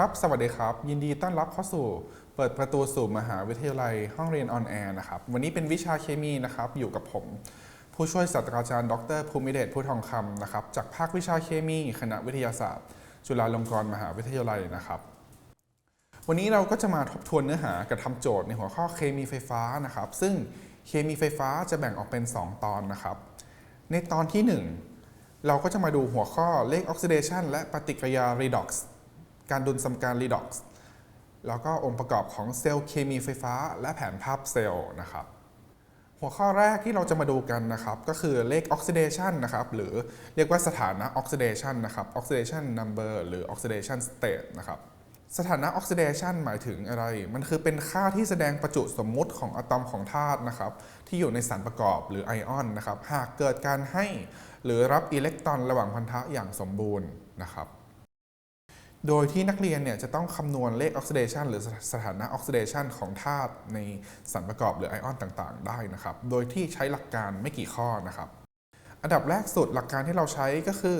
ครับ สวัสดีครับ ยินดีต้อนรับเข้าสู่ เปิดประตูสู่มหาวิทยาลัยห้องเรียนออนแอร์นะครับ วันนี้เป็นวิชาเคมีนะครับ อยู่กับผม ผู้ช่วยศาสตราจารย์ ดรภูมิเดชผู้ทองคำนะครับ จากภาควิชาเคมี คณะวิทยาศาสตร์ จุฬาลงกรณ์มหาวิทยาลัยนะครับ วันนี้เราก็จะมาทบทวนเนื้อหากับทำโจทย์ในหัวข้อเคมีไฟฟ้านะครับ ซึ่งเคมีไฟฟ้าจะแบ่งออกเป็น 2 ตอนนะครับ ในตอนที่ 1 เราก็จะมาดูหัวข้อเลขออกซิเดชันและปฏิกิริยา redox กซ์ การดุลสมการ redox แล้วก็องค์ประกอบของเซลล์เคมีไฟฟ้า และแผนภาพเซลล์นะครับ หัวข้อแรกที่เราจะมาดูกันนะครับ ก็คือเลขออกซิเดชันนะครับ หรือเรียกว่าสถานะออกซิเดชันนะครับ oxidation number หรือ oxidation state นะครับสถานะออกซิเดชันหมายถึงอะไร มันคือเป็นค่าที่แสดงประจุสมมุติของอะตอมของธาตุนะครับ ที่อยู่ในสารประกอบหรือไอออนนะครับ หากเกิดการให้หรือรับอิเล็กตรอนระหว่างพันธะอย่างสมบูรณ์นะครับ โดยที่นักเรียนเนี่ยจะต้องคำนวณเลขออกซิเดชันหรือสถานะออกซิเดชันของธาตุในสารประกอบหรือไอออนต่างๆ ได้นะครับ โดยที่ใช้หลักการไม่กี่ข้อนะครับ อันดับแรกสุดหลักการที่เราใช้ก็คือ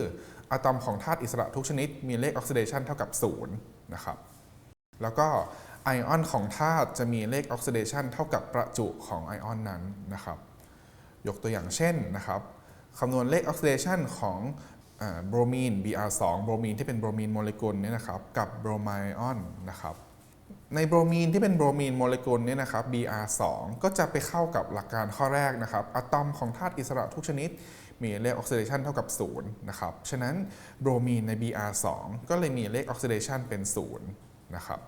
อะตอมของธาตุอิสระทุกชนิด มีเลขออกซิเดชันเท่ากับ0นะครับ แล้วก็ไอออนของธาตุจะมีเลขออกซิเดชันเท่ากับประจุของไอออนนั้นนะครับ ยกตัวอย่างเช่นนะครับคำนวณเลขออกซิเดชันของ โบรมีน Br2 โบรมีนที่เป็นโบรมีนโมเลกุลเนี่ยนะครับกับโบรไมออนนะครับในโบรมีนที่เป็นโบรมีนโมเลกุลเนี่ยนะครับ Br2 ก็จะไปเข้ากับหลักการข้อแรกนะครับอะตอมของธาตุอิสระทุกชนิด มีเลขออกซิเดชันเท่ากับ0นะครับฉะนั้นโบรมีนใน Br2 ก็เลยมีเลขออกซิเดชันเป็น0นะครับ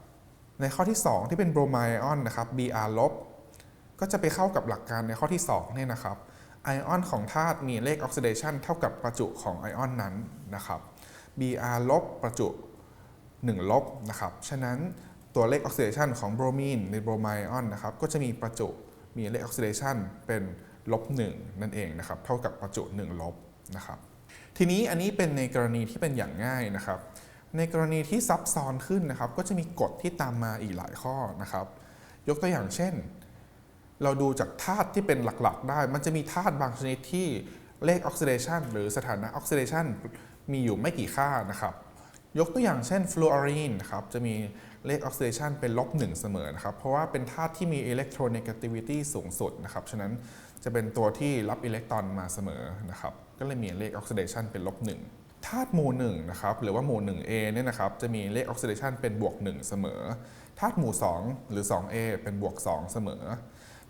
ในข้อที่ 2 ที่เป็นโบรไมออนนะครับ Br ลบก็จะไปเข้ากับหลักการในข้อที่2เนี่ยนะครับ ไอออนของธาตุมีเลขออกซิเดชันเท่ากับประจุของไอออนนั้นนะครับ Br ลบประจุ 1 ลบนะครับ ฉะนั้นตัวเลขออกซิเดชันของโบรมีนในโบรไมออนนะครับก็จะมีประจุมีเลขออกซิเดชันเป็นลบ1นั่นเองนะครับเท่ากับประจุ 1 ลบนะครับ ทีนี้อันนี้เป็นในกรณีที่เป็นอย่างง่ายนะครับ ในกรณีที่ซับซ้อนขึ้นนะครับ ก็จะมีกฎที่ตามมาอีกหลายข้อนะครับ ยกตัวอย่างเช่น เราดูจากธาตุที่เป็นหลักๆ ได้ มันจะมีธาตุบางชนิดที่เลขออกซิเดชันหรือสถานะออกซิเดชันมีอยู่ไม่กี่ค่านะครับ ยกตัวอย่างเช่นฟลูออรีนครับจะมีเลขออกซิเดชันเป็นลบ1เสมอนะครับ เพราะว่าเป็นธาตุที่มีอิเล็กโทรเนกาติวิตี้สูงสุดนะครับ ฉะนั้นจะเป็นตัวที่รับอิเล็กตรอนมาเสมอนะครับ ก็เลยมีเลขออกซิเดชันเป็นลบ1ธาตุหมู่1นะครับหรือว่าหมู่ 1A เนี่ยนะครับจะมีเลขออกซิเดชันเป็นบวก1เสมอธาตุหมู่ 2 หรือ 2A เป็นบวก 2 เสมอ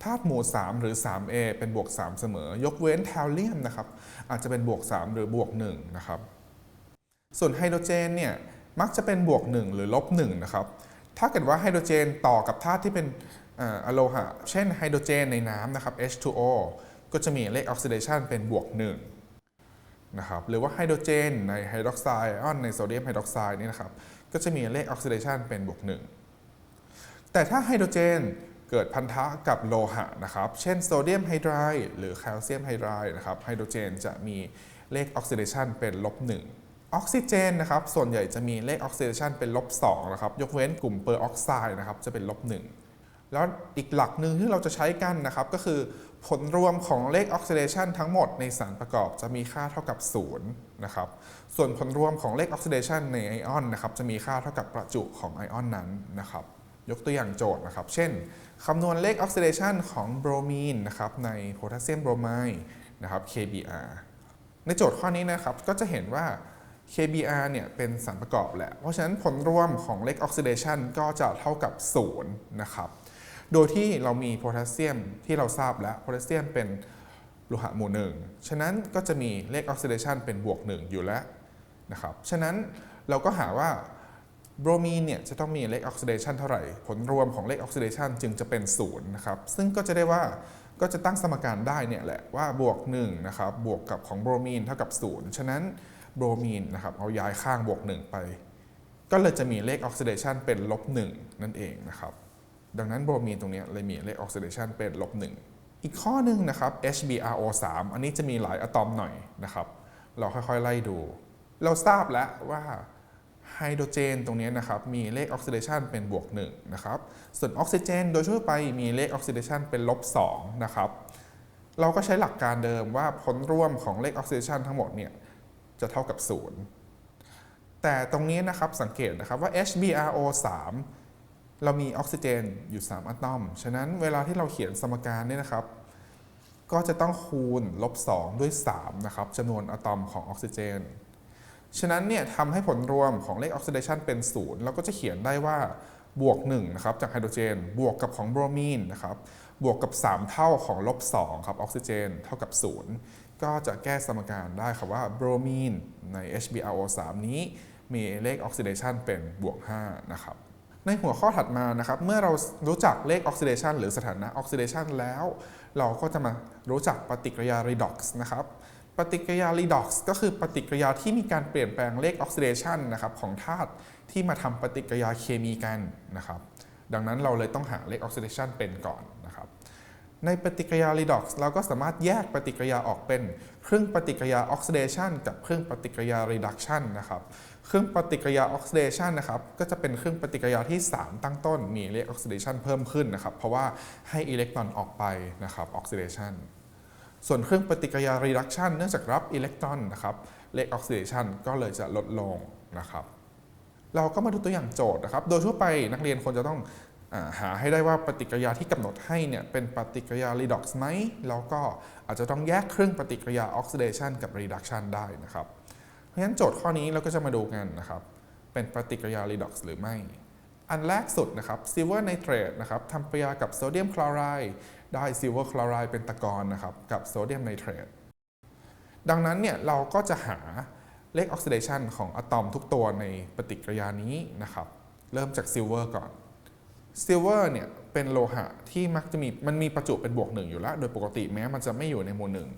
ธาตุหมู่ 3 หรือ 3A เป็นบวก 3 เสมอ ยกเว้นแทลเลียมนะครับ อาจจะเป็นบวก 3 หรือบวก 1 นะครับ ส่วนไฮโดรเจนเนี่ยมักจะเป็นบวก 1 หรือลบ 1 นะครับ ถ้าเกิดว่าไฮโดรเจนต่อกับธาตุที่เป็นอ่าอะโลหะ เช่นไฮโดรเจนในน้ำนะครับ H2O ก็จะมีเลขออกซิเดชันเป็นบวก 1 นะครับ หรือว่าไฮโดรเจนในไฮดรอกไซด์ออนในโซเดียมไฮดรอกไซด์นี่นะครับ ก็จะมีเลขออกซิเดชันเป็นบวก 1 แต่ถ้าไฮโดรเจน เกิดพันธะกับโลหะนะครับ เช่นโซเดียมไฮไดรด์หรือแคลเซียมไฮไดรด์นะครับ ไฮโดรเจนจะมีเลขออกซิเดชันเป็นลบ1ออกซิเจนนะครับ ส่วนใหญ่จะมีเลขออกซิเดชันเป็นลบ2นะครับ ยกเว้นกลุ่มเปอร์ออกไซด์นะครับ จะเป็นลบ1แล้วอีกหลักหนึ่งที่เราจะใช้กันนะครับ ก็คือผลรวมของเลขออกซิเดชันทั้งหมดในสารประกอบจะมีค่าเท่ากับ0นะครับ ส่วนผลรวมของเลขออกซิเดชันในไอออนนะครับ จะมีค่าเท่ากับประจุของไอออนนั้นนะครับ ยกตัวอย่างโจทย์นะครับ เช่นคำนวณเลขออกซิเดชันของโบรมีนนะครับในโพแทสเซียมโบรไมด์นะครับ KBr ในโจทย์ข้อนี้นะครับก็จะเห็นว่า KBr เนี่ยเป็นสารประกอบแหละ เพราะฉะนั้นผลรวมของเลขออกซิเดชันก็จะเท่ากับ0นะครับ โดยที่เรามีโพแทสเซียมที่เราทราบแล้วโพแทสเซียมเป็นโลหะหมู่หนึ่งฉะนั้นก็จะมีเลขออกซิเดชันเป็นบวก1อยู่แล้วนะครับ ฉะนั้นเราก็หาว่า โบรมีนเนี่ยจะต้องมีเลขออกซิเดชันเท่าไหร่ ผลรวมของเลขออกซิเดชันจึงจะเป็น0นะครับ ซึ่งก็จะได้ว่าก็จะตั้งสมการได้เนี่ยแหละว่าบวก1นะครับบวกกับของโบรมีนเท่ากับ 0 ฉะนั้นโบรมีนนะครับเอาย้ายข้างบวก 1 ไป ก็เลยจะมีเลขออกซิเดชันเป็นลบ1นั่นเองนะครับดังนั้นโบรมีนตรงนี้เลยมีเลขออกซิเดชันเป็นลบ1อีกข้อหนึ่งนะครับ HBRO3 อันนี้จะมีหลายอะตอมหน่อยนะครับ เราค่อยๆไล่ดู เราทราบแล้วว่า ไฮโดรเจนตรงนี้นะครับมีเลขออกซิเดชันเป็นบวก1นะครับส่วนออกซิเจนโดยทั่วไปมีเลขออกซิเดชันเป็นลบ2นะครับเราก็ใช้หลักการเดิมว่าผลรวมของเลขออกซิเดชันทั้งหมดเนี่ยจะเท่ากับ 0 แต่ตรงนี้นะครับสังเกตนะครับว่า HBRO 3 เรามีออกซิเจนอยู่ 3อะตอม ฉะนั้นเวลาที่เราเขียนสมการเนี่ยนะครับ ก็จะต้องคูณลบ2ด้วย3นะครับจำนวนอะตอมของออกซิเจน ฉะนั้นเนี่ยทำให้ผลรวมของเลขออกซิเดชันเป็น0เราก็จะเขียนได้ว่าบวก1นะครับจากไฮโดรเจน บวกกับของโบรมีนนะครับบวกกับ 3 เท่าของลบ2ครับออกซิเจน เท่ากับ 0 ก็จะแก้สมการได้ครับว่าโบรมีนใน HBRO3 นี้มีเลขออกซิเดชันเป็นบวก5นะครับในหัวข้อถัดมานะครับเมื่อเรารู้จักเลขออกซิเดชันหรือสถานะออกซิเดชันแล้ว เราก็จะมารู้จักปฏิกิริยา redox นะครับ ปฏิกิริยา redox ก็คือปฏิกิริยาที่มีการเปลี่ยนแปลงเลขออกซิเดชันนะครับของธาตุที่มาทำปฏิกิริยาเคมีกันนะครับ ดังนั้นเราเลยต้องหาเลขออกซิเดชันเป็นก่อนนะครับ ในปฏิกิริยา redox เราก็สามารถแยกปฏิกิริยาออกเป็น เครึ่องปฏิกิริยาออกซิเดชันกับเครึ่องปฏิกิริยา reduction นะครับเครึ่องปฏิกิริยาออกซิเดชันนะครับก็จะเป็นเครึ่องปฏิกิริยาที่ 3 ตั้งต้นมีเลขออกซิเดชันเพิ่มขึ้นนะครับเพราะว่าให้อิเล็กตรอนออกไปนะครับออกซิเดชัน ส่วนเครื่องปฏิกิริยา reduction เนื่องจากรับอิเล็กตรอนนะครับ เลขออกซิเดชันก็เลยจะลดลงนะครับ เราก็มาดูตัวอย่างโจทย์นะครับ โดยทั่วไปนักเรียนควรจะต้องหาให้ได้ว่าปฏิกิริยาที่กำหนดให้เนี่ยเป็นปฏิกิริยา redox ไหมแล้วก็อาจจะต้องแยกเครื่องปฏิกิริยา oxidation กับ reduction ได้นะครับ เพราะฉะนั้นโจทย์ข้อนี้เราก็จะมาดูกันนะครับ เป็นปฏิกิริยา redox หรือไม่ อันแรกสุดนะครับ silver nitrate นะครับทำปฏิกิริยากับโซเดียมคลอไรด์ ได้ silver chloride เป็นตะกอนนะครับกับโซเดียมไนเตรตดังนั้นเนี่ยเราก็จะหาเลขออกซิเดชันของอะตอมทุกตัวในปฏิกิริยานี้นะครับ เริ่มจากซิลเวอร์ก่อนซิลเวอร์เนี่ยเป็นโลหะที่มักจะมีมันมีประจุเป็นบวกหนึ่งอยู่แล้ว โดยปกติแม้มันจะไม่อยู่ในหมู่หนึ่ง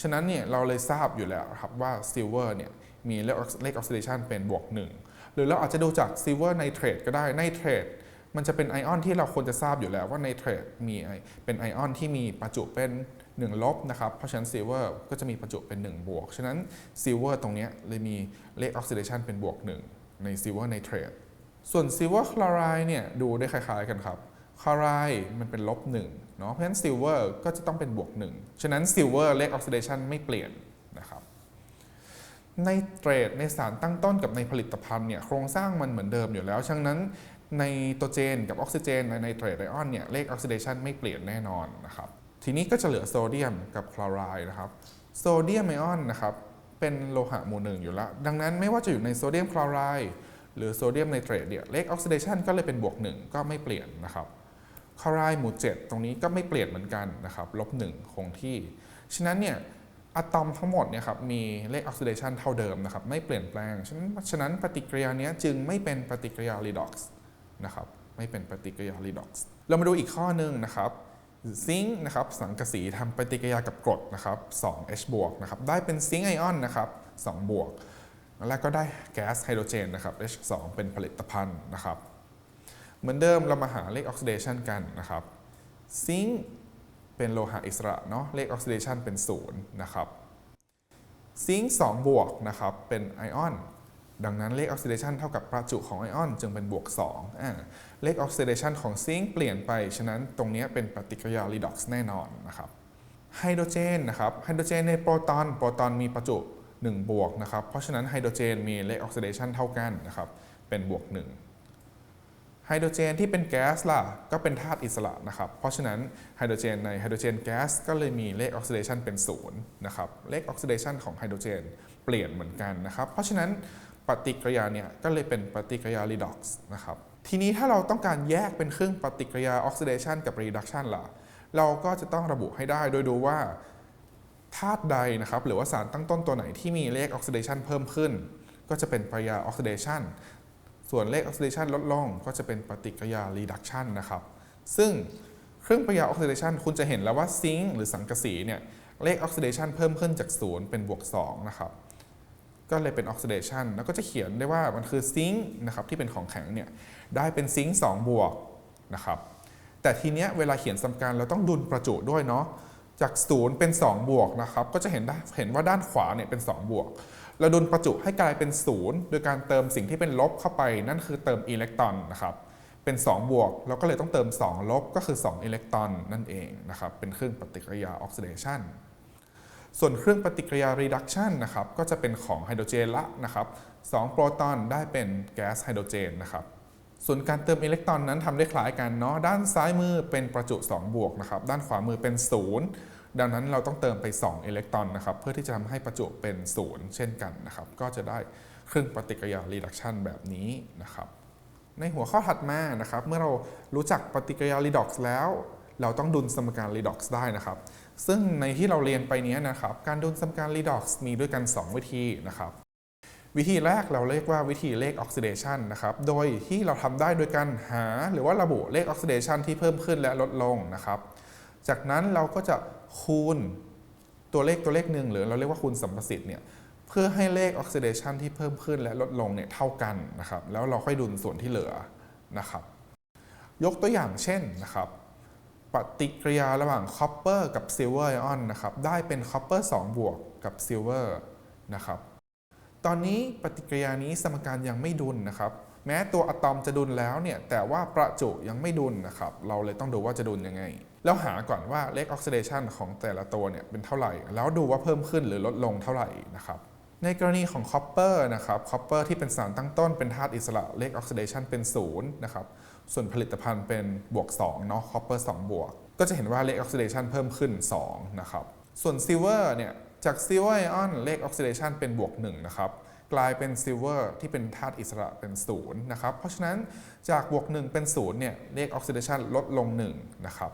ฉะนั้นเนี่ยเราเลยทราบอยู่แล้วครับว่าซิลเวอร์เนี่ยมีเลขเลขออกซิเดชันเป็นบวกหนึ่งหรือเราอาจจะดูจากซิลเวอร์ไนเตรตก็ได้ไนเตรต มันจะเป็นไอออนที่เราควรจะทราบอยู่แล้วว่าไนเตรตมีเป็นไอออนที่มีประจุเป็น 1 ลบนะครับ เพราะฉะนั้นซิลเวอร์ก็จะมีประจุเป็น 1 บวก ฉะนั้นซิลเวอร์ตรงนี้เลยมีเลขออกซิเดชันเป็นบวก 1 ในซิลเวอร์ไนเตรตส่วนซิลเวอร์คลอไรด์เนี่ยดูได้คล้ายๆกันครับคลอไรด์มันเป็นลบ1เนาะเพราะฉะนั้นซิลเวอร์ก็จะต้องเป็นบวก 1 ฉะนั้นซิลเวอร์เลขออกซิเดชันไม่เปลี่ยนนะครับไนเตรตในสารตั้งต้นกับในผลิตภัณฑ์เนี่ยโครงสร้างมันเหมือนเดิมอยู่แล้วฉะนั้น ในโตรเจนกับออกซิเจนในไนเตรตไอออนเนี่ยเลขออกซิเดชันไม่เปลี่ยนแน่นอนนะครับทีนี้ก็จะเหลือโซเดียมกับคลอไรด์นะครับโซเดียมไอออนนะครับเป็นโลหะหมู่หนึ่งอยู่แล้ว ดังนั้นไม่ว่าจะอยู่ในโซเดียมคลอไรด์หรือโซเดียมไนเตรตเนี่ยเลขออกซิเดชันก็เลยเป็นบวกหนึ่งก็ไม่เปลี่ยนนะครับคลอไรด์หมู่ 7 ตรงนี้ก็ไม่เปลี่ยนเหมือนกันนะครับลบหนึ่งคงที่ ฉะนั้นเนี่ยอะตอมทั้งหมดเนี่ยครับมีเลขออกซิเดชันเท่าเดิมนะครับไม่เปลี่ยนแปลง ฉะนั้นฉะนั้นปฏิกิริยานี้จึงไม่เป็นปฏิกิริยา redox นะครับไม่เป็นปฏิกิริยา redox เรามาดูอีกข้อหนึ่งนะครับซิงค์นะครับสังกะสีทำปฏิกิริยากับกรดนะครับ 2H บวกนะครับได้เป็นซิงค์ไอออนนะครับ2บวกแล้วก็ได้แก๊สไฮโดรเจนนะครับ H2 เป็นผลิตภัณฑ์นะครับ เหมือนเดิมเรามาหาเลขออกซิเดชันกันนะครับซิงค์เป็นโลหะอิสระเนาะเลขออกซิเดชันเป็น0นะครับซิงค์2บวกนะครับเป็นไอออน ดังนั้นเลขออกซิเดชันเท่ากับประจุของไอออน จึงเป็นบวก2อ่าเลขออกซิเดชันของซิงค์เปลี่ยนไป ฉะนั้นตรงนี้เป็นปฏิกิริยา redox แน่นอนนะครับไฮโดรเจนนะครับไฮโดรเจนในโปรตอนโปรตอนมีประจุ1บวกนะครับเพราะฉะนั้นไฮโดรเจนมีเลขออกซิเดชันเท่ากันนะครับเป็นบวก1ไฮโดรเจนที่เป็นแก๊สล่ะก็เป็นธาตุอิสระนะครับเพราะฉะนั้นไฮโดรเจนในไฮโดรเจนแก๊สก็เลยมีเลขออกซิเดชันเป็น0นะครับเลขออกซิเดชันของไฮโดรเจนเปลี่ยนเหมือนกันนะครับเพราะฉะนั้น ปฏิกิริยาเนี่ยก็เลยเป็นปฏิกิริยา redox นะครับ ทีนี้ถ้าเราต้องการแยกเป็นเครื่องปฏิกิริยาออกซิเดชันกับ reduction ล่ะ เราก็จะต้องระบุให้ได้โดยดูว่าธาตุใดนะครับหรือว่าสารตั้งต้นตัวไหนที่มีเลขออกซิเดชันเพิ่มขึ้น ก็จะเป็นปฏิกิริยาออกซิเดชันส่วนเลขออกซิเดชันลดลงก็จะเป็นปฏิกิริยา reduction นะครับ ซึ่งเครื่องปฏิกิริยาออกซิเดชันคุณจะเห็นแล้วว่าซิงค์หรือสังกะสีเนี่ยเลขออกซิเดชันเพิ่มขึ้นจาก 0 เป็นบวก2นะครับ ก็เลยเป็นออกซิเดชันแล้วก็จะเขียนได้ว่ามันคือซิงค์นะครับที่เป็นของแข็งเนี่ยได้เป็นซิงค์2บวกนะครับแต่ทีเนี้ยเวลาเขียนสมการเราต้องดุลประจุด้วยเนาะจาก 0 เป็น 2 บวกนะครับก็จะเห็นได้เห็นว่าด้านขวาเนี่ยเป็น 2 บวกเราดุลประจุให้กลายเป็น 0 โดยการเติมสิ่งที่เป็นลบเข้าไปนั่นคือเติมอิเล็กตรอนนะครับเป็น 2 บวกเราก็เลยต้องเติม 2 ลบก็คือ 2 อิเล็กตรอนนั่นเองนะครับเป็นเครื่องปฏิกิริยาออกซิเดชัน ส่วนเครื่องปฏิกิริยา reduction นะครับก็จะเป็นของไฮโดรเจนละนะครับ2โปรตอนได้เป็นแก๊สไฮโดรเจนนะครับส่วนการเติมอิเล็กตรอนนั้นทำได้คล้ายกันเนาะด้านซ้ายมือเป็นประจุ 2 บวกนะครับด้านขวามือเป็น 0 ดังนั้นเราต้องเติมไป 2 อิเล็กตรอนนะครับเพื่อที่จะทำให้ประจุเป็น 0 เช่นกันนะครับก็จะได้เครื่องปฏิกิริยา reduction แบบนี้นะครับในหัวข้อถัดมานะครับเมื่อเรารู้จักปฏิกิริยา redox แล้ว เราต้องดุลสมการ redox ได้นะครับ ซึ่งในที่เราเรียนไปเนี้ยนะครับ การดุลสมการ redox มีด้วยกัน 2 วิธีนะครับ วิธีแรกเราเรียกว่าวิธีเลขออกซิเดชันนะครับ โดยที่เราทำได้โดยการหาหรือว่าระบุเลขออกซิเดชันที่เพิ่มขึ้นและลดลงนะครับ จากนั้นเราก็จะคูณตัวเลขตัวเลขหนึ่งหรือเราเรียกว่าคูณสัมประสิทธิ์เนี่ยเพื่อให้เลขออกซิเดชันที่เพิ่มขึ้นและลดลงเนี่ยเท่ากันนะครับ แล้วเราค่อยดุลส่วนที่เหลือนะครับ ยกตัวอย่างเช่นนะครับ ปฏิกิริยาระหว่างคอปเปอร์กับซิลเวอร์ไอออนนะครับได้เป็นคอปเปอร์2บวกกับซิลเวอร์นะครับตอนนี้ปฏิกิริยานี้สมการยังไม่ดุลนะครับ แม้ตัวอะตอมจะดุลแล้วเนี่ยแต่ว่าประจุยังไม่ดุลนะครับ เราเลยต้องดูว่าจะดุลยังไง แล้วหาก่อนว่าเลขออกซิเดชันของแต่ละตัวเนี่ยเป็นเท่าไหร่ แล้วดูว่าเพิ่มขึ้นหรือลดลงเท่าไหร่นะครับในกรณีของคอปเปอร์นะครับคอปเปอร์ที่เป็นสารตั้งต้นเป็นธาตุอิสระเลขออกซิเดชันเป็น0นะครับ ส่วนผลิตภัณฑ์เป็นบวก2เนาะคอปเปอร์2บวก ก็จะเห็นว่าเลขออกซิเดชันเพิ่มขึ้น 2 นะครับ ส่วนซิลเวอร์เนี่ย จากซิลเวอร์ไอออนเลขออกซิเดชันเป็นบวก1นะครับกลายเป็นซิลเวอร์ที่เป็นธาตุอิสระเป็น0นะครับ เพราะฉะนั้นจากบวก 1 เป็น0เนี่ยเลขออกซิเดชันลดลง1นะครับ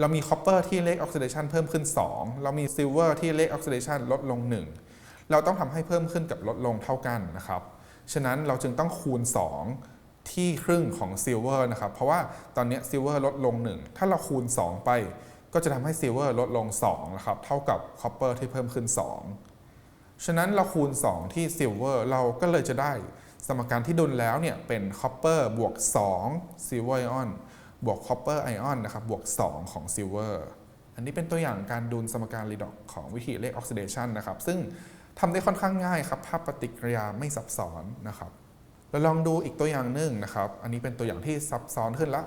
เรามีคอปเปอร์ที่เลขออกซิเดชันเพิ่มขึ้น 2 เรามีซิลเวอร์ที่เลขออกซิเดชันลดลง 1 เราต้องทำให้เพิ่มขึ้นกับลดลงเท่ากันนะครับ ฉะนั้นเราจึงต้องคูณ 2 ที่ครึ่งของซิลเวอร์นะครับ เพราะว่าตอนนี้ซิลเวอร์ลดลง 1 ถ้าเราคูณ 2 ไป ก็จะทำให้ซิลเวอร์ลดลง2นะครับ เท่ากับคอปเปอร์ที่เพิ่มขึ้น 2 ฉะนั้นเราคูณ 2 ที่ซิลเวอร์เราก็เลยจะได้สมการที่ดุลแล้วเนี่ยเป็นคอปเปอร์บวก2ซิลเวอร์ไอออนบวกคอปเปอร์ไอออนนะครับบวก 2 ของซิลเวอร์อันนี้เป็นตัวอย่างการดูลสมการรีดอกของวิธีเลขออกซิเดชันนะครับ ซึ่งทำได้ค่อนข้างง่ายครับถ้าปฏิกิริยาไม่ซับซ้อนนะครับ เราลองดูอีกตัวอย่างหนึ่งนะครับ อันนี้เป็นตัวอย่างที่ซับซ้อนขึ้นละ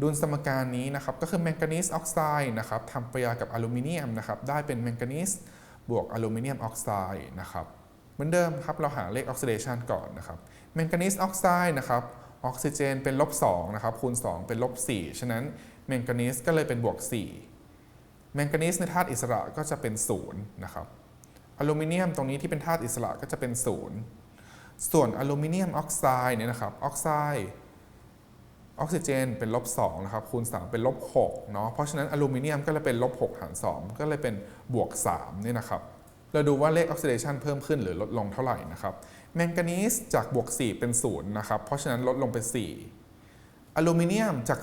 ดูลสมการนี้นะครับ ก็คือแมงกานีสออกไซด์นะครับทำปฏิกิริยากับอลูมิเนียมนะครับ ได้เป็นแมงกานีสบวกอลูมิเนียมออกไซด์นะครับ เหมือนเดิมครับ เราหาเลขออกซิเดชันก่อนนะครับ แมงกานีสออกไซด์นะครับ ออกซิเจนเป็นลบ2นะครับ คูณ 2 เป็นลบ4ฉะนั้นแมงกานีสก็เลยเป็นบวก 4 แมงกานีสในธาตุอิสระก็จะเป็น0นะครับ อลูมิเนียมตรงนี้ที่เป็นธาตุอิสระก็จะเป็น0 ส่วนอลูมิเนียมออกไซด์เนี่ยนะครับออกไซด์ออกซิเจนเป็นลบ2นะครับคูณ 3 เป็นลบ6เนาะเพราะฉะนั้นอลูมิเนียมก็เลยเป็นลบ6หาร 2 ก็เลยเป็นบวก3เนี่ยนะครับเราดูว่าเลขออกซิเดชันเพิ่มขึ้นหรือลดลงเท่าไหร่นะครับแมงกานีสจากบวก 4 เป็น0นะครับเพราะฉะนั้นลดลงไป 4 อลูมิเนียมจาก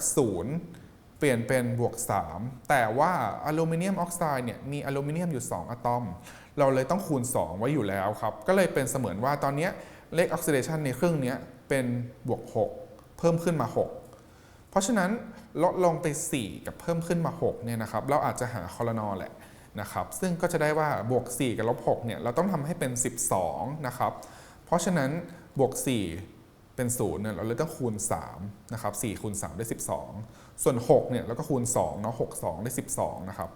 0 เปลี่ยนเป็นบวก 3 แต่ว่าอลูมิเนียมออกไซด์เนี่ยมีอลูมิเนียมอยู่ 2 อะตอม เราเลยต้องคูณ 2 ไว้อยู่แล้วครับก็เลยเป็นเสมือนว่าตอนนี้ เลขออกซิเดชันในเครื่องนี้เป็นบวก 6 เพิ่มขึ้นมา 6 เพราะฉะนั้นลดลงไป 4 กับเพิ่มขึ้นมา6เนี่ยนะครับเราอาจจะหาคอลนอแหละนะครับซึ่งก็จะได้ว่าบวก 4 กับลบ6เนี่ยเราต้องทำให้เป็น 12นะครับเพราะฉะนั้นบวก 4 เป็น0เนี่ยเราเลยต้องคูณ3นะครับ4คูณ3ได้ 12 ส่วน6เนี่ยเราก็คูณ2เนาะ6 2 ได้ 12นะครับ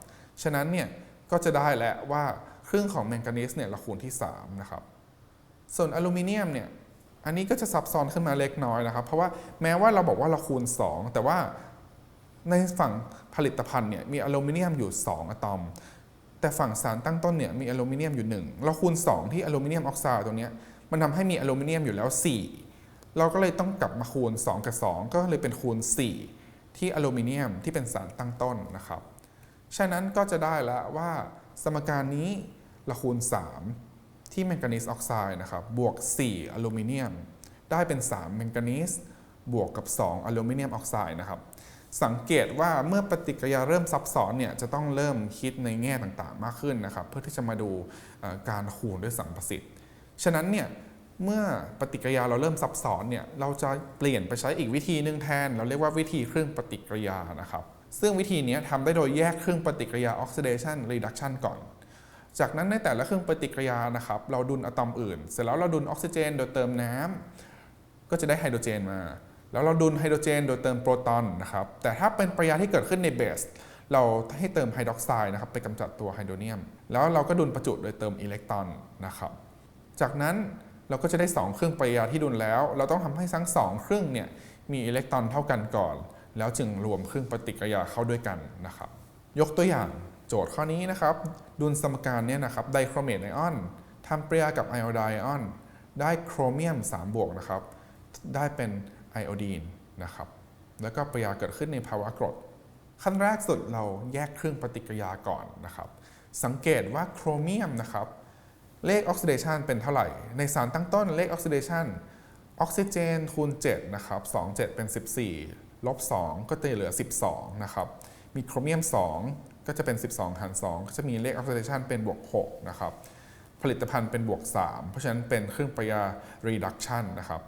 ฉะนั้นเนี่ยก็จะได้แล้วว่าครึ่งของแมงกานีสเนี่ยเราคูณที่3นะครับ ส่วนอลูมิเนียมเนี่ยอันนี้ก็จะซับซ้อนขึ้นมาเล็กน้อยนะครับ เพราะว่าแม้ว่าเราบอกว่าเราคูณ 2 แต่ว่าในฝั่งผลิตภัณฑ์เนี่ยมีอลูมิเนียมอยู่ 2 อะตอม แต่ฝั่งสารตั้งต้นเนี่ยมีอลูมิเนียมอยู่ 1 เราคูณ 2 ที่อลูมิเนียมออกไซด์ตรงเนี้ยมันทำให้มีอลูมิเนียมอยู่แล้ว 4 เราก็เลยต้องกลับมาคูณ 2 กับ 2 ก็เลยเป็นคูณ 4 ที่อลูมิเนียมที่เป็นสารตั้งต้นนะครับ ฉะนั้นก็จะได้แล้วว่าสมการนี้เราคูณ 3 ที่แมงกานีสออกไซด์นะครับบวก 4 อลูมิเนียม ได้เป็น 3 แมงกานีสบวกกับ 2 อลูมิเนียมออกไซด์นะครับสังเกตว่าเมื่อปฏิกิริยาเริ่มซับซ้อนเนี่ยจะต้องเริ่มคิดในแง่ต่างๆ มากขึ้นนะครับ เพื่อที่จะมาดูการคูณด้วยสัมประสิทธิ์ ฉะนั้นเนี่ยเมื่อปฏิกิริยาเราเริ่มซับซ้อนเนี่ยเราจะเปลี่ยนไปใช้อีกวิธีหนึ่งแทน เราเรียกว่าวิธีเครื่องปฏิกิริยานะครับ ซึ่งวิธีนี้ทำได้โดยแยกเครื่องปฏิกิริยา oxidation reduction ก่อน จากนั้นในแต่ละเครื่องปฏิกิริยานะครับเราดุลอะตอมอื่น เสร็จแล้วเราดุลออกซิเจน โดยเติมน้ำก็จะได้ไฮโดรเจนมา แล้วเราดุลไฮโดรเจน โดยเติมโปรตอนนะครับแต่ถ้าเป็นปฏิกิริยาที่เกิดขึ้นในเบสเราให้เติมไฮดรอกไซด์นะครับไปกำจัดตัวไฮโดรเนียม แล้วเราก็ดุลประจุโดยเติมอิเล็กตรอนนะครับจากนั้นเราก็จะได้ 2 เครื่องปฏิกิริยาที่ดุลแล้ว เราต้องทำให้ทั้ง 2 เครื่องเนี่ยมีอิเล็กตรอนเท่ากันก่อน แล้วจึงรวมเครื่องปฏิกิริยาเข้าด้วยกันนะครับยกตัวอย่าง โจทย์ข้อนี้นะครับ ดุลสมการเนี่ยนะครับไดโครเมตไอออนทำเปริยกับไอโอไดไอออนได้โครเมียม 3 บวกนะครับ ได้เป็นไอโอดีนนะครับ แล้วก็ปริยาเกิดขึ้นในภาวะกรด ขั้นแรกสุดเราแยกเครื่องปฏิกิริยาก่อนนะครับ สังเกตว่าโครเมียมนะครับ เลขออกซิเดชันเป็นเท่าไหร่ ในสารตั้งต้นเลขออกซิเดชันออกซิเจนคูณ7นะครับ2 7 เป็น 14 ลบ 2 ก็จะเหลือ 12 นะครับ มีโครเมียม 2 ก็จะเป็น 12 หาร 2 ก็จะมีเลขออกซิเดชันเป็นบวก 6 นะครับ ผลิตภัณฑ์เป็นบวก 3 เพราะฉะนั้นเป็นเครื่องปริยา reduction นะครับ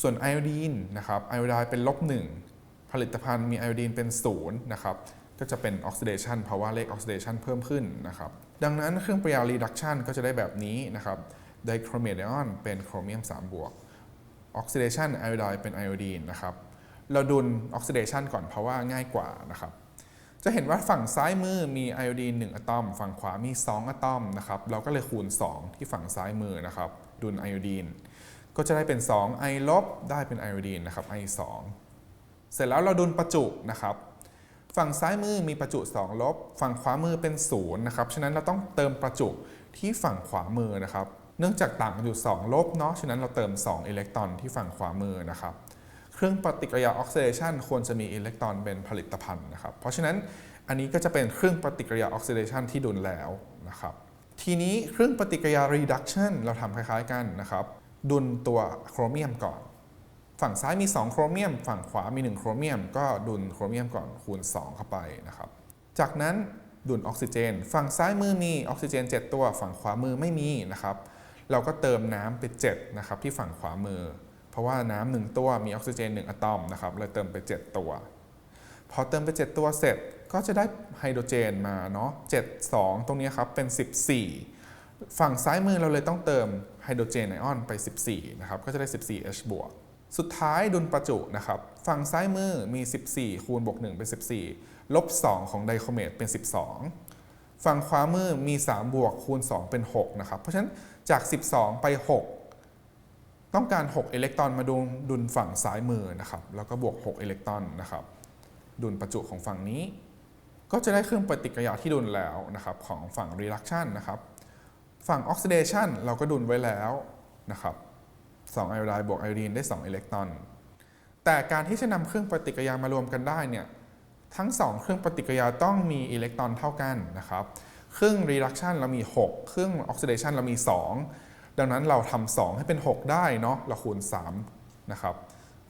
ส่วนไอโอดีนนะครับไอโอไดเป็นลบ 1 ผลิตภัณฑ์มีไอโอดีนเป็น 0 นะครับ ก็จะเป็นออกซิเดชันเพราะว่าเลขออกซิเดชันเพิ่มขึ้นนะครับ ดังนั้นเครื่องปริยา reduction ก็จะได้แบบนี้นะครับไดโครเมตไอออนเป็นโครเมียม 3 บวกออกซิเดชันไอโอไดเป็นไอโอดีนนะครับ เราดุลออกซิเดชันก่อนเพราะว่าง่ายกว่านะครับ จะเห็นว่าฝั่งซ้ายมือมีไอโอดีน1อะตอม ฝั่งขวามี 2อะตอมนะครับเราก็เลยคูณ 2 ที่ฝั่งซ้ายมือนะครับดุลไอโอดีนก็จะได้เป็น 2 ไอลบได้เป็นไอโอดีนนะครับไอ2เสร็จแล้วเราดุลประจุนะครับฝั่งซ้ายมือมีประจุ 2 ลบ ฝั่งขวามือเป็น0นะครับฉะนั้นเราต้องเติมประจุที่ฝั่งขวามือนะครับเนื่องจากต่างกันอยู่ 2 ลบเนาะฉะนั้นเราเติม 2 อิเล็กตรอนที่ฝั่งขวามือนะครับ เครื่องปฏิกิริยาออกซิเดชันควรจะมีอิเล็กตรอนเป็นผลิตภัณฑ์นะครับ เพราะฉะนั้นอันนี้ก็จะเป็นเครื่องปฏิกิริยาออกซิเดชันที่ดุลแล้วนะครับ ทีนี้เครื่องปฏิกิริยา reduction เราทำคล้ายๆกันนะครับ ดุลตัวโครเมียมก่อน ฝั่งซ้ายมี 2 โครเมียม ฝั่งขวามี 1 โครเมียม ก็ดุลโครเมียมก่อนคูณ 2 เข้าไปนะครับ จากนั้นดุลออกซิเจน ฝั่งซ้ายมือมีออกซิเจน 7 ตัว ฝั่งขวามือไม่มีนะครับ เราก็เติมน้ำไป7นะครับที่ฝั่งขวามือ เพราะว่าน้ำหนึ่งตัวมีออกซิเจน1อะตอมนะครับเลยเติมไป 7 ตัว พอเติมไป 7 ตัวเสร็จก็จะได้ไฮโดรเจนมาเนาะ7 2 ตรงนี้ครับเป็น 14 ฝั่งซ้ายมือเราเลยต้องเติมไฮโดรเจนไอออนไป 14 นะครับ ก็จะได้ 14H บวกสุดท้ายดุลประจุนะครับ ฝั่งซ้ายมือมี 14 คูณบวก 1 เป็น 14 ลบ 2 ของไดโครเมตเป็น 12 ฝั่งขวามือมี 3 บวกคูณ 2 เป็น 6 นะครับ เพราะฉะนั้นจาก 12 ไป 6 ต้องการ 6 อิเล็กตรอนมาดุลดุลฝั่งซ้ายมือนะครับ แล้วก็บวก 6 อิเล็กตรอนนะครับ ดุลประจุของฝั่งนี้ ก็จะได้เครื่องปฏิกิริยาที่ดุลแล้วนะครับของฝั่ง reduction นะครับ ฝั่ง oxidation เราก็ดุลไว้แล้วนะครับ2ไอโอไดบวกไอโอดีนได้ 2 อิเล็กตรอน แต่การที่จะนำเครื่องปฏิกิริยามารวมกันได้เนี่ย ทั้ง 2 เครื่องปฏิกิริยาต้องมีอิเล็กตรอนเท่ากันนะครับ เครื่อง reduction เรามี 6 เครื่อง oxidation เรามี 2 ดังนั้นเราทำ2ให้เป็น 6 ได้เนาะเราคูณ3นะครับ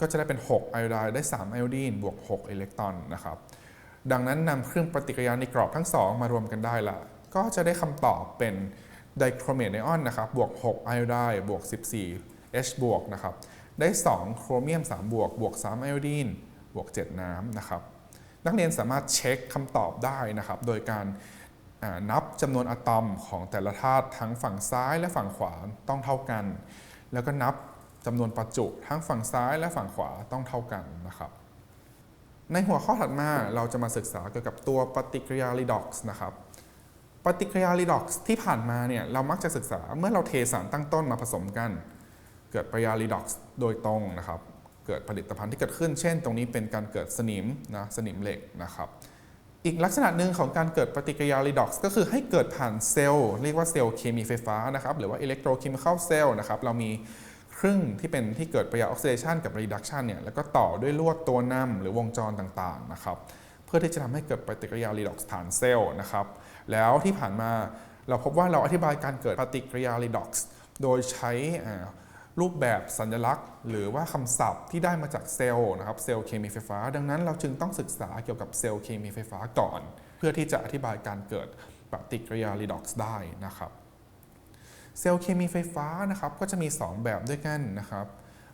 ก็จะได้เป็น 6 ไอโอไดได้ 3 ไอโอดีนบวก 6 อิเล็กตรอนนะครับดังนั้นนำเครื่องปฏิกิริยาในกรอบทั้ง 2 มารวมกันได้ละ ก็จะได้คำตอบเป็นไดโครเมตไอออนนะครับบวก 6 ไอโอไดบวก 14 H บวกนะครับได้ 2 โครเมียม 3 บวก บวก 3 ไอโอดีนบวก 7 น้ำนะครับนักเรียนสามารถเช็คคำตอบได้นะครับ โดยการ นับจำนวนอะตอมของแต่ละธาตุทั้งฝั่งซ้ายและฝั่งขวาต้องเท่ากัน แล้วก็นับจำนวนประจุทั้งฝั่งซ้ายและฝั่งขวาต้องเท่ากันนะครับ ในหัวข้อถัดมาเราจะมาศึกษาเกี่ยวกับตัวปฏิกิริยา redox นะครับ ปฏิกิริยา redox ที่ผ่านมาเนี่ยเรามักจะศึกษาเมื่อเราเทสารตั้งต้นมาผสมกัน เกิดปฏิกิริยา redox โดยตรงนะครับ เกิดผลิตภัณฑ์ที่เกิดขึ้น เช่น ตรงนี้เป็นการเกิดสนิมนะสนิมเหล็กนะครับ อีกลักษณะหนึ่งของการเกิดปฏิกิริยา redox ก็คือให้เกิดผ่านเซลล์เรียกว่าเซลล์เคมีไฟฟ้านะครับหรือว่า electrochemical cell นะครับเรามีครึ่งที่เป็นที่เกิดปฏิกิริยา oxidation กับ reduction เนี่ยแล้วก็ต่อด้วยลวดตัวนำหรือวงจรต่างๆนะครับเพื่อที่จะทำให้เกิดปฏิกิริยา redox ผ่านเซลล์นะครับแล้วที่ผ่านมาเราพบว่าเราอธิบายการเกิดปฏิกิริยา redox โดยใช้ รูปแบบสัญลักษณ์ หรือว่าคำศัพท์ที่ได้มาจากเซลล์นะครับเซลล์เคมีไฟฟ้า ดังนั้นเราจึงต้องศึกษาเกี่ยวกับเซลล์เคมีไฟฟ้าก่อน เพื่อที่จะอธิบายการเกิดปฏิกิริยา redox ได้นะครับเซลล์เคมีไฟฟ้านะครับก็จะมี 2 แบบด้วยกันนะครับ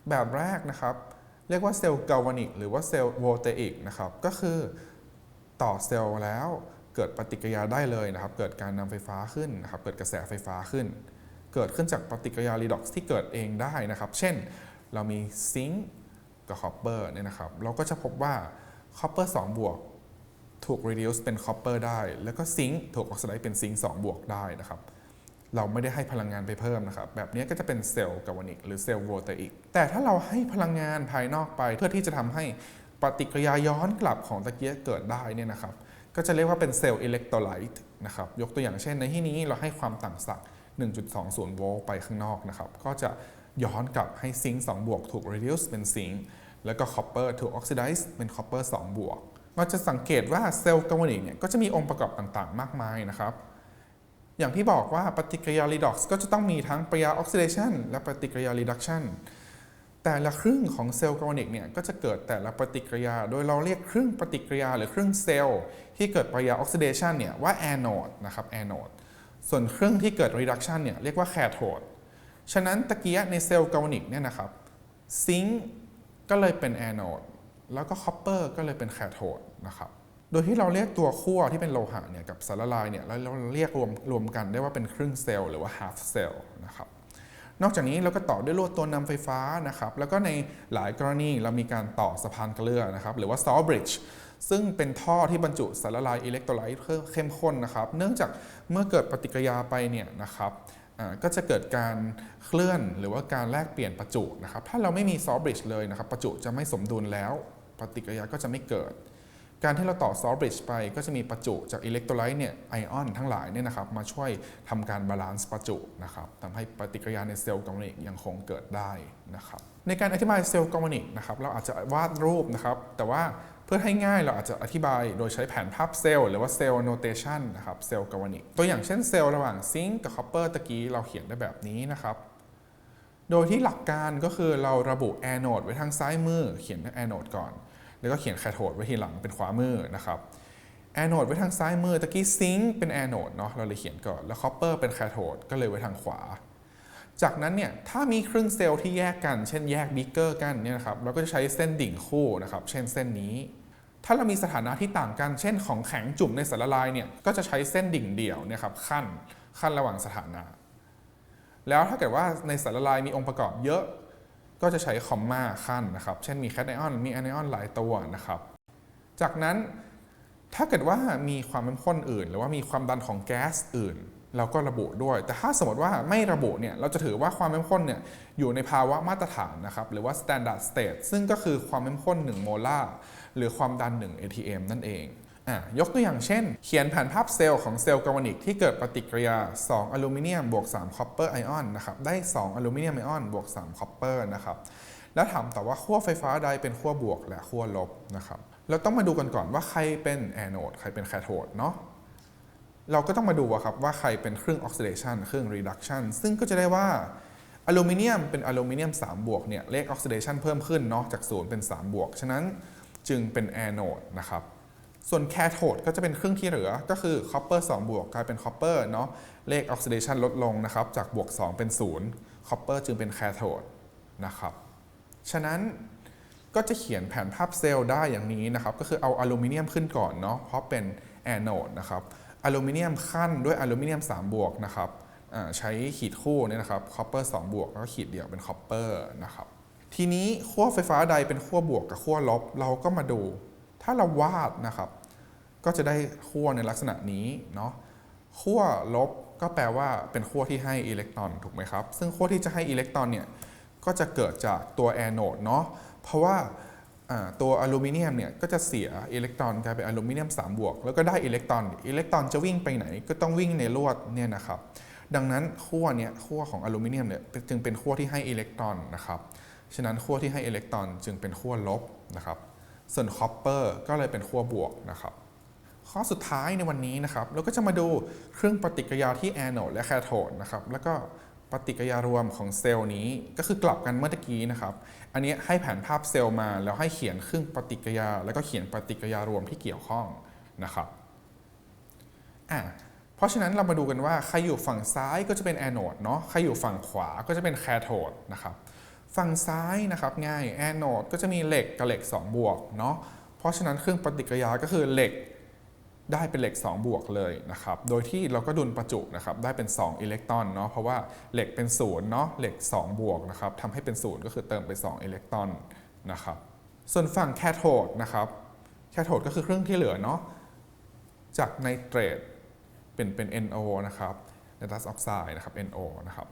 แบบแรกนะครับเรียกว่าเซลล์กาวานิกหรือว่าเซลล์โวลเตอิกนะครับก็คือต่อเซลล์แล้วเกิดปฏิกิริยาได้เลยนะครับ เกิดการนำไฟฟ้าขึ้นนะครับ เกิดกระแสไฟฟ้าขึ้น เกิดขึ้นจากปฏิกิริยา redox ที่เกิดเองได้นะครับ เช่น เรามีซิงค์กับคอปเปอร์เนี่ยนะครับ เราก็จะพบว่าคอปเปอร์2บวกถูก reduce เป็น copper ได้ แล้วก็ซิงค์ถูก oxidize เป็นซิงค์2บวกได้นะครับ เราไม่ได้ให้พลังงานไปเพิ่มนะครับ แบบนี้ก็จะเป็นเซลล์กาวานิกหรือเซลล์โวลตาอิก แต่ถ้าเราให้พลังงานภายนอกไป เพื่อที่จะทำให้ปฏิกิริยาย้อนกลับของตะเกียเกิดได้เนี่ยนะครับ ก็จะเรียกว่าเป็นเซลล์อิเล็กโทรไลต์นะครับ ยกตัวอย่างเช่นในที่นี้เราให้ความต่างศักย์ 1.20 โวลต์ไปข้างนอกนะครับ ก็จะย้อนกลับให้ซิงค์2บวกถูก reduce เป็นซิงค์แล้วก็ copper ถูก oxidize เป็น copper 2 บวกเราจะสังเกตว่าเซลล์กาวานิกเนี่ยก็จะมีองค์ประกอบต่างๆ มากมายนะครับ อย่างที่บอกว่าปฏิกิริยา redox ก็จะต้องมีทั้งปฏิกิริยา oxidation และปฏิกิริยา reduction แต่ละครึ่งของเซลล์กาวานิกเนี่ยก็จะเกิดแต่ละปฏิกิริยา โดยเราเรียกครึ่งปฏิกิริยาหรือครึ่งเซลล์ที่เกิดปฏิกิริยา oxidation เนี่ยว่า anode นะครับ anode ส่วนเครึ่องที่เกิด reduction เนี่ยเรียกว่า cathode ฉะนั้นตะเกียในเซลล์กาวนิกเนี่ยนะครับซิงค์ก็เลยเป็น anode แล้วก็ copper ก็เลยเป็น cathode นะครับโดยที่เราเรียกตัวขั้วที่เป็นโลหะเนี่ยกับสารละลายเนี่ยแล้วเราเรียกรวมรวมกันได้ว่าเป็นครึ่งเซลล์หรือว่า half cell นะครับนอกจากนี้เราก็ต่อด้วยลวดตัวนำไฟฟ้านะครับแล้วก็ในหลายกรณีเรามีการต่อสะพานเกลือนะครับหรือว่า saw bridge ซึ่งเป็นท่อที่บรรจุสารละลายอิเล็กโทรไลต์เพิ่มเข้มข้นนะครับ เนื่องจากเมื่อเกิดปฏิกิริยาไปเนี่ยนะครับก็จะเกิดการเคลื่อนหรือว่าการแลกเปลี่ยนประจุนะครับ ถ้าเราไม่มี saw bridge เลยนะครับ ประจุจะไม่สมดุลแล้ว ปฏิกิริยาก็จะไม่เกิด การที่เราต่อซอลบริดจ์ไปก็จะมีประจุจากอิเล็กโทรไลต์เนี่ยไอออนทั้งหลายเนี่ยนะครับมาช่วยทำการบาลานซ์ประจุนะครับทำให้ปฏิกิริยาในเซลล์กาวานิกยังคงเกิดได้นะครับในการอธิบายเซลล์กาวานิกนะครับเราอาจจะวาดรูปนะครับ แต่ว่า เพื่อให้ง่ายเราอาจจะอธิบายโดยใช้แผนภาพเซลล์หรือว่าเซลล์โนเทชันนะครับเซลล์กาวานิกตัวอย่างเช่นเซลล์ระหว่างซิงค์กับคอปเปอร์ตะกี้เราเขียนได้แบบนี้นะครับโดยที่หลักการก็คือเราระบุแอนโดไว้ทางซ้ายมือ เขียนแอนโดก่อน แล้วก็เขียนแคโทดไว้ทีหลังเป็นขวามือนะครับแอนโดไว้ทางซ้ายมือตะกี้ซิงค์เป็นแอนโดเนาะเราเลยเขียนก่อนแล้วคอปเปอร์เป็นแคโทดก็เลยไว้ทางขวา จากนั้นเนี่ยถ้ามีครึ่งเซลล์ที่แยกกัน เช่นแยกบิ๊กเกอร์กันเนี่ยนะครับเราก็จะใช้เส้นดิ่งคู่นะครับเช่นเส้นนี้ ถ้าเรามีสถานะที่ต่างกัน เช่นของแข็งจุ่มในสารละลายเนี่ยก็จะใช้เส้นดิ่งเดี่ยวเนี่ยครับขั้นขั้นระหว่างสถานะ แล้วถ้าเกิดว่าในสารละลายมีองค์ประกอบเยอะ ก็จะใช้คอมมาขั้นนะครับเช่นมีแคทไอออนมีแอนไอออนหลายตัวนะครับจากนั้นถ้าเกิดว่ามีความเข้มข้นอื่น หรือว่ามีความดันของแก๊สอื่น เราก็ระบุด้วย แต่ถ้าสมมติว่าไม่ระบุเนี่ยเราจะถือว่าความเข้มข้นเนี่ยอยู่ในภาวะมาตรฐานนะครับหรือว่า standard state ซึ่งก็คือความเข้มข้น 1 โมลาร์หรือความดัน 1 atm นั่นเองอะยกตัวอย่างเช่น เขียนแผนภาพเซลล์ของเซลล์กาวนิกที่เกิดปฏิกิริยา 2 อลูมิเนียมบวก3คอปเปอร์ไอออนนะครับได้ 2 อลูมิเนียมไอออนบวก3คอปเปอร์นะครับแล้วถามต่อว่าขั้วไฟฟ้าใดเป็นขั้วบวกและขั้วลบนะครับเราต้องมาดูกันก่อนว่าใครเป็นแอนโอดใครเป็นแคโทดเนาะ เราก็ต้องมาดูครับว่าใครเป็นเครื่องออกซิเดชันเครื่องรีดักชันซึ่งก็จะได้ว่าอลูมิเนียมเป็นอลูมิเนียม3บวกเนี่ยเลขออกซิเดชันเพิ่มขึ้นเนาะจาก0เป็น3บวกฉะนั้นจึงเป็นแอนโอดนะครับส่วนแคโทดก็จะเป็นเครื่องที่เหลือก็คือคอปเปอร์2บวกกลายเป็นคอปเปอร์เนาะเลขออกซิเดชันลดลงนะครับจากบวก 2 เป็น0คอปเปอร์จึงเป็นแคโทดนะครับฉะนั้นก็จะเขียนแผนภาพเซลล์ได้อย่างนี้นะครับก็คือเอาอลูมิเนียมขึ้นก่อนเนาะเพราะเป็นแอนโอดนะครับ อลูมิเนียมขั้นด้วยอลูมิเนียม3บวกนะครับใช้ขีดคู่เนี่ยนะครับคอปเปอร์2บวกแล้วก็ขีดเดียวเป็นคอปเปอร์นะครับทีนี้ขั้วไฟฟ้าใดเป็นขั้วบวกกับขั้วลบ เราก็มาดู ถ้าเราวาดนะครับ ก็จะได้ขั้วในลักษณะนี้เนาะขั้วลบก็แปลว่าเป็นขั้วที่ให้อิเล็กตรอนถูกไหมครับ ซึ่งขั้วที่จะให้อิเล็กตรอนเนี่ยก็จะเกิดจากตัวแอนโอดเนาะเพราะว่า ตัวอลูมิเนียมเนี่ยก็จะเสียอิเล็กตรอนกลายเป็นอลูมิเนียม3บวกแล้วก็ได้อิเล็กตรอนอิเล็กตรอนจะวิ่งไปไหนก็ต้องวิ่งในลวดเนี่ยนะครับดังนั้นขั้วเนี่ยขั้วของอลูมิเนียมเนี่ยจึงเป็นขั้วที่ให้อิเล็กตรอนนะครับฉะนั้นขั้วที่ให้อิเล็กตรอนจึงเป็นขั้วลบนะครับส่วนคอปเปอร์ก็เลยเป็นขั้วบวกนะครับข้อสุดท้ายในวันนี้นะครับเราก็จะมาดูเครื่องปฏิกิริยาที่แอนโอดและแคโทดนะครับแล้วก็ ปฏิกิริยารวมของเซลล์นี้ก็คือกลับกันเมื่อกี้นะครับ อันนี้ให้แผนภาพเซลล์มาแล้วให้เขียนเครื่องปฏิกิริยา แล้วก็เขียนปฏิกิริยารวมที่เกี่ยวข้องนะครับอะเพราะฉะนั้นเรามาดูกันว่าใครอยู่ฝั่งซ้ายก็จะเป็นแอนโอดเนาะใครอยู่ฝั่งขวาก็จะเป็นแคโทดนะครับฝั่งซ้ายนะครับง่ายแอนโอดก็จะมีเหล็กกับเหล็ก 2 บวกเนาะเพราะฉะนั้นเครื่องปฏิกิริยาก็คือเหล็ก ได้เป็นเหล็ก 2 บวกเลยนะครับ โดยที่เราก็ดุลประจุนะครับได้เป็น 2 อิเล็กตรอนเนาะเพราะว่าเหล็กเป็น0เนาะเหล็ก 2 บวกนะครับทำให้เป็น 0 ก็คือเติมไป 2 อิเล็กตรอนนะครับส่วนฝั่งแคโทดนะครับแคโทดก็คือเครื่องที่เหลือเนาะจากไนเตรตเป็นเป็น NO นะครับไนตรัสออกไซด์นะครับ NO นะครับ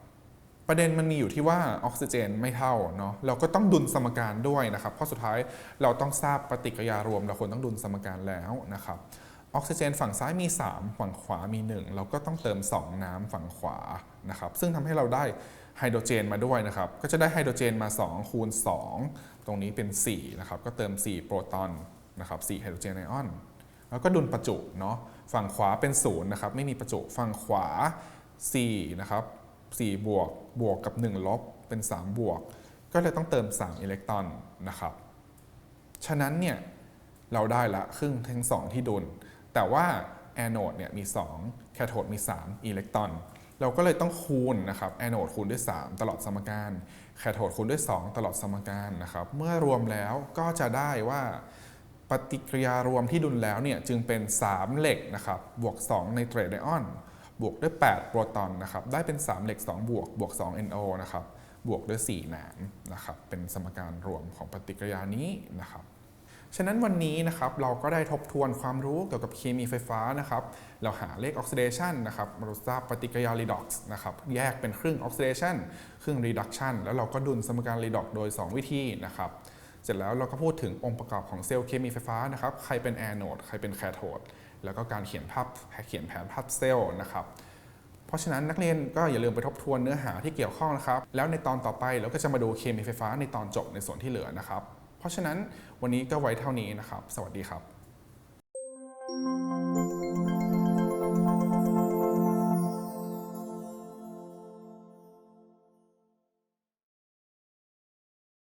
ประเด็นมันมีอยู่ที่ว่าออกซิเจนไม่เท่าเนาะเราก็ต้องดุลสมการด้วยนะครับ เพราะสุดท้ายเราต้องทราบปฏิกิริยารวม เราควรต้องดุลสมการแล้วนะครับ ออกซิเจนฝั่งซ้ายมี 3 ฝั่งขวามี 1 เราก็ต้องเติม 2 น้ำฝั่งขวานะครับซึ่งทำให้เราได้ไฮโดรเจนมาด้วยนะครับก็จะได้ไฮโดรเจนมา 2 คูณ 2 ตรงนี้เป็น4นะครับก็เติม 4 โปรตอนนะครับ4ไฮโดรเจนไอออน แล้วก็ดุลประจุเนาะฝั่งขวาเป็น0นะครับไม่มีประจุฝั่งขวา4นะครับ4บวกบวกกับ 1 ลบเป็น 3 บวก ก็เลยต้องเติม 3 อิเล็กตรอนนะครับ ฉะนั้นเนี่ยเราได้ละครึ่งทั้งสองที่ดุล แต่ว่าแอนโดเนี่ยมี2แคโทดมี 3 อิเล็กตรอน เราก็เลยต้องคูณนะครับแอนโดคูณด้วย 3 ตลอดสมการแคโทดคูณด้วย 2 ตลอดสมการนะครับเมื่อรวมแล้วก็จะได้ว่าปฏิกิริยารวมที่ดุลแล้วเนี่ยจึงเป็น 3 เหล็กนะครับบวก 2 ในเตรดไอออนบวกด้วย 8 โปรตอนนะครับได้เป็น 3 เหล็ก 2 บวกบวก 2 NO นะครับบวกด้วย 4 หนามนะครับเป็นสมการรวมของปฏิกิริยานี้นะครับ ฉะนั้นวันนี้นะครับเราก็ได้ทบทวนความรู้เกี่ยวกับเคมีไฟฟ้านะครับเราหาเลขออกซิเดชันนะครับเราทราบปฏิกิริยา redox นะครับแยกเป็นครึ่งออกซิเดชันครึ่ง reduction แล้วเราก็ดุลสมการ redox โดย 2 วิธีนะครับเสร็จแล้วเราก็พูดถึงองค์ประกอบของเซลล์เคมีไฟฟ้านะครับใครเป็นแอนโดใครเป็นแคโทดแล้วก็การเขียนภาพเขียนแผนภาพเซลล์นะครับเพราะฉะนั้นนักเรียนก็อย่าลืมไปทบทวนเนื้อหาที่เกี่ยวข้องนะครับ แล้วในตอนต่อไปเราก็จะมาดูเคมีไฟฟ้าในตอนจบในส่วนที่เหลือนะครับ เพราะฉะนั้นวันนี้ก็ไว้เท่านี้นะครับ สวัสดีครับ